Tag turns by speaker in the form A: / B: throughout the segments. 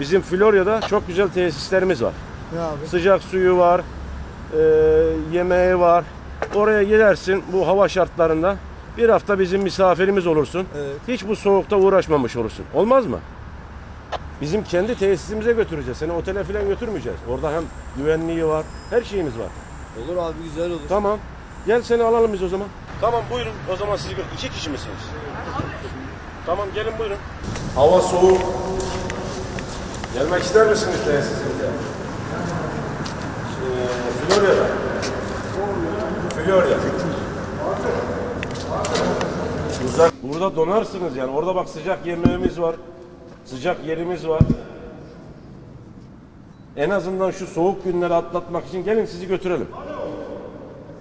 A: Bizim Florya'da çok güzel tesislerimiz var.
B: Ne abi?
A: Sıcak suyu var, e, yemeği var. Oraya gidersin bu hava şartlarında. Bir hafta bizim misafirimiz olursun.
B: Evet.
A: Hiç bu soğukta uğraşmamış olursun. Olmaz mı? Bizim kendi tesisimize götüreceğiz. Seni otele falan götürmeyeceğiz. Orada hem güvenliği var, her şeyimiz var.
B: Olur abi güzel olur.
A: Tamam. Gel seni alalım biz o zaman. Tamam buyurun. O zaman siz iki kişi misiniz? Tamam gelin buyurun. Hava soğuk. Gelmek ister misiniz tesisimize? Ee, Florya'da. Florya. Uzak. Burada donarsınız yani. Orada bak sıcak yemeğimiz var. Sıcak yerimiz var. En azından şu soğuk günleri atlatmak için gelin sizi götürelim.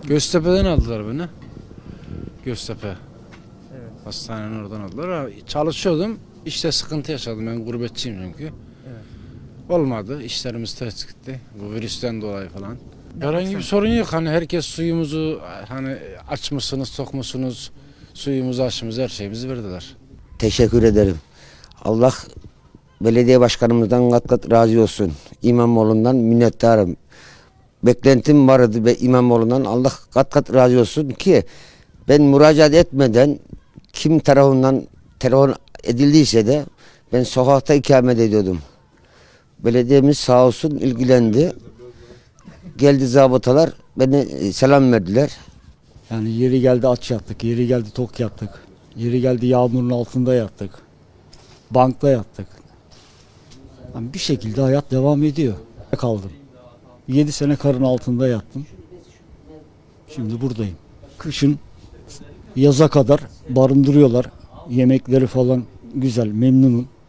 C: Göztepe'den aldılar beni. Göztepe. Hastanenin oradan aldılar. Çalışıyordum. İşte sıkıntı yaşadım. Ben gurbetçiyim çünkü. Olmadı. İşlerimiz ters gitti. Bu virüsten dolayı falan. Herhangi bir sorun yok. Hani herkes suyumuzu hani aç mısınız, tok musunuz? Suyumuzu, aşımızı, her şeyimizi verdiler.
D: Teşekkür ederim. Allah belediye başkanımızdan kat kat razı olsun. İmamoğlu'ndan minnettarım. Beklentim vardı ve İmamoğlu'ndan Allah kat kat razı olsun ki ben müracaat etmeden kim tarafından telefon edildiyse de ben sokakta ikamet ediyordum. Belediyemiz sağ olsun ilgilendi. Geldi zabıtalar beni e, selam verdiler.
E: Yani yeri geldi aç yattık, yeri geldi tok yattık. Yeri geldi yağmurun altında yattık. Bankta yattık. Yani bir şekilde hayat devam ediyor. Kaldım. 7 sene karın altında yattım. Şimdi buradayım. Kışın yaza kadar barındırıyorlar. Yemekleri falan güzel, memnunum.